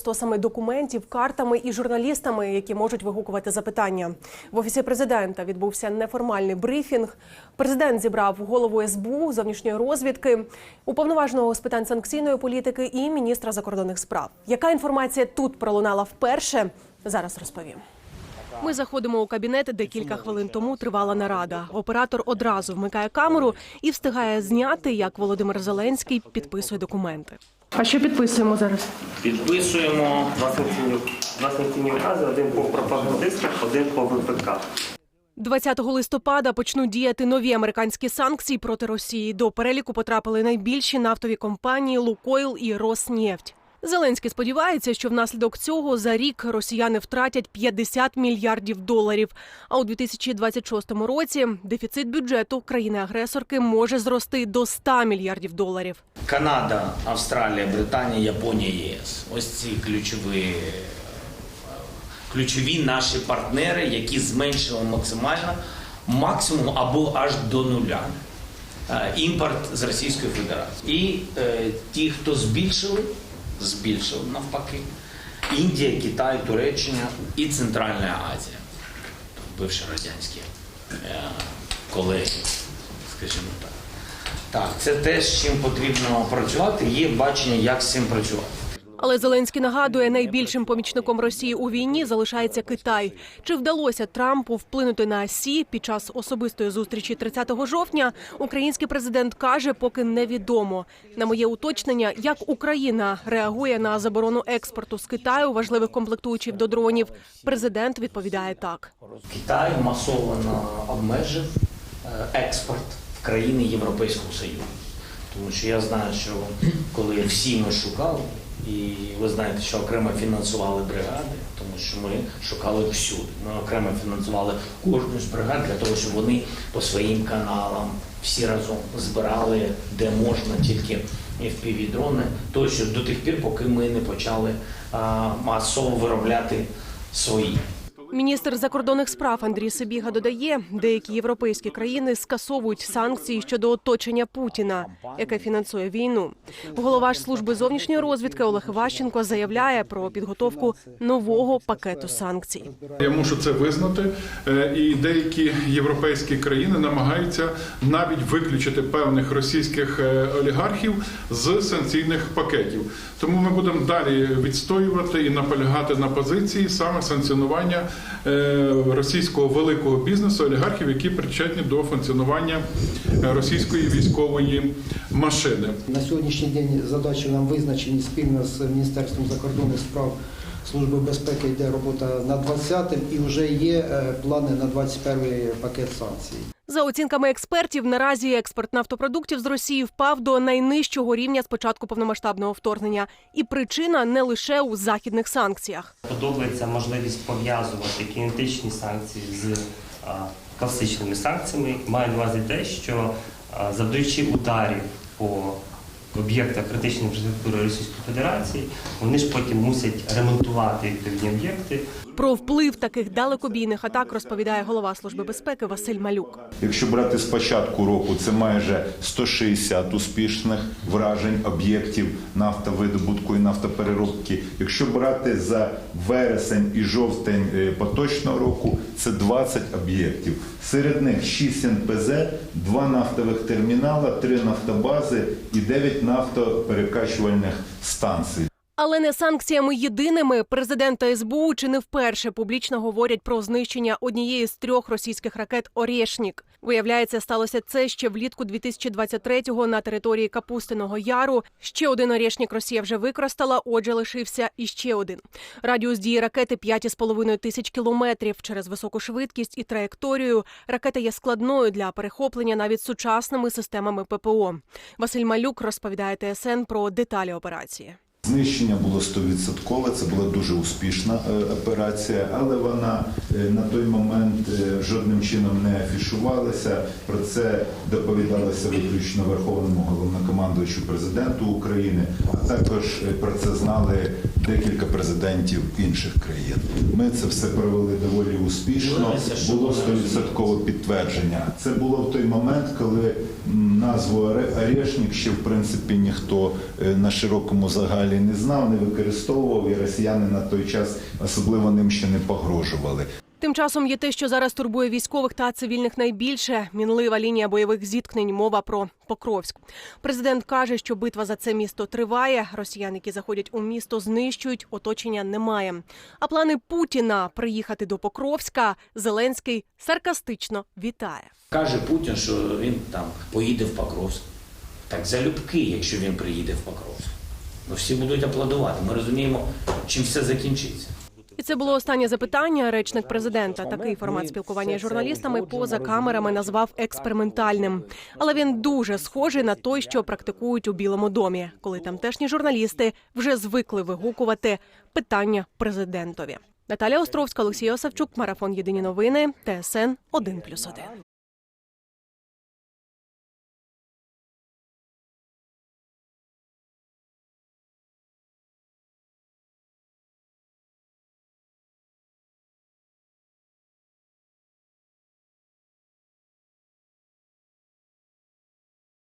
стосами документів, картами і журналістами, які можуть вигукувати запитання. В офісі президента відбувся неформальний брифінг. Президент зібрав голову СБУ, зовнішньої розвідки, уповноваженого з питань санкційної політики і міністра закордонних справ. Яка інформація тут пролунала вперше? Зараз розповім. Ми заходимо у кабінет, де кілька хвилин тому тривала нарада. Оператор одразу вмикає камеру і встигає зняти, як Володимир Зеленський підписує документи. А що підписуємо зараз? Підписуємо два санкційні, два один по пропагандистах, один по ВПК. 20 листопада почнуть діяти нові американські санкції проти Росії. До переліку потрапили найбільші нафтові компанії Лукойл і Роснефть. Зеленський сподівається, що внаслідок цього за рік росіяни втратять 50 мільярдів доларів. А у 2026 році дефіцит бюджету країни-агресорки може зрости до 100 мільярдів доларів. Канада, Австралія, Британія, Японія, ЄС. Ось ці ключові, ключові наші партнери, які зменшили максимально максимум або аж до нуля е, імпорт з Російської Федерації. І е, ті, хто збільшили, збільшили навпаки. Індія, Китай, Туреччина і Центральна Азія, тобто бивші радянські е, колеги, скажімо так. Так, це те, з чим потрібно працювати. Є бачення, як з цим працювати. Але Зеленський нагадує, найбільшим помічником Росії у війні залишається Китай. Чи вдалося Трампу вплинути на Сі під час особистої зустрічі 30 жовтня? Український президент каже, поки невідомо. На моє уточнення, як Україна реагує на заборону експорту з Китаю важливих комплектуючих до дронів. Президент відповідає так. Китай масово обмежив е, експорт в країни Європейського Союзу. Тому що я знаю, що коли всі ми шукали, і ви знаєте, що окремо фінансували бригади, тому що ми шукали всюди. Ми окремо фінансували кожну з бригад для того, щоб вони по своїм каналам всі разом збирали, де можна тільки FPV-дрони, тощо до тих пір, поки ми не почали а, масово виробляти свої. Міністр закордонних справ Андрій Сибіга додає, деякі європейські країни скасовують санкції щодо оточення Путіна, яке фінансує війну. Голова ж служби зовнішньої розвідки Олег Ващенко заявляє про підготовку нового пакету санкцій. Я мушу це визнати, Е, і деякі європейські країни намагаються навіть виключити певних російських е, олігархів з санкційних пакетів. Тому ми будемо далі відстоювати і наполягати на позиції саме санкціонування російського великого бізнесу, олігархів, які причетні до функціонування е, російської військової машини. На сьогоднішній день задачі нам визначені спільно з Міністерством закордонних справ Служби безпеки йде робота над 20-м і вже є е, плани на 21-й пакет санкцій. За оцінками експертів, наразі експорт нафтопродуктів з Росії впав до найнижчого рівня з початку повномасштабного вторгнення, і причина не лише у західних санкціях. Подобається можливість пов'язувати кінетичні санкції з класичними санкціями. Маю на увазі те, що завдаючи ударів по об'єктах критичної інфраструктури Російської Федерації, вони ж потім мусять ремонтувати відповідні об'єкти. Про вплив таких далекобійних атак розповідає голова служби безпеки Василь Малюк. Якщо брати з початку року, це майже 160 успішних вражень об'єктів нафтовидобутку і нафтопереробки. Якщо брати за вересень і жовтень е, поточного року, це 20 об'єктів. Серед них 6 НПЗ, 2 нафтових термінала, 3 нафтобази і 9 нафтоперекачувальних станцій. Але не санкціями єдиними президент та СБУ чи не вперше публічно говорять про знищення однієї з трьох російських ракет «Орєшнік». Виявляється, сталося це ще влітку 2023-го на території Капустиного Яру. Ще один «Орєшнік» Росія вже використала, отже, лишився іще один. Радіус дії ракети 5,5 тисяч кілометрів. Через високу швидкість і траєкторію ракета є складною для перехоплення навіть сучасними системами ППО. Василь Малюк розповідає ТСН про деталі операції. Знищення було 100%, це була дуже успішна е, операція, але вона е, на той момент е, жодним чином не афішувалася. Про це доповідалося виключно Верховному головнокомандуючу президенту України, а також про це знали декілька президентів інших країн. Ми це все провели доволі успішно. Було 100% підтвердження. Це було в той момент, коли назву «Оре- Орешник ще в принципі ніхто на широкому загалі і не знав, не використовував, і росіяни на той час особливо ним ще не погрожували. Тим часом є те, що зараз турбує військових та цивільних найбільше мінлива лінія бойових зіткнень. Мова про Покровськ. Президент каже, що битва за це місто триває. Росіян, які заходять у місто, знищують. Оточення немає. А плани Путіна приїхати до Покровська Зеленський саркастично вітає. Каже Путін, що він там поїде в Покровськ. Так залюбки, якщо він приїде в Покровськ. Ну всі будуть аплодувати. Ми розуміємо, чим все закінчиться. І це було останнє запитання. Речник президента такий формат спілкування з журналістами поза камерами назвав експериментальним. Але він дуже схожий на той, що практикують у Білому домі, коли тамтешні журналісти вже звикли вигукувати питання президентові. Наталія Островська, Олексій Осавчук, марафон Єдині новини, ТСН 1+,1.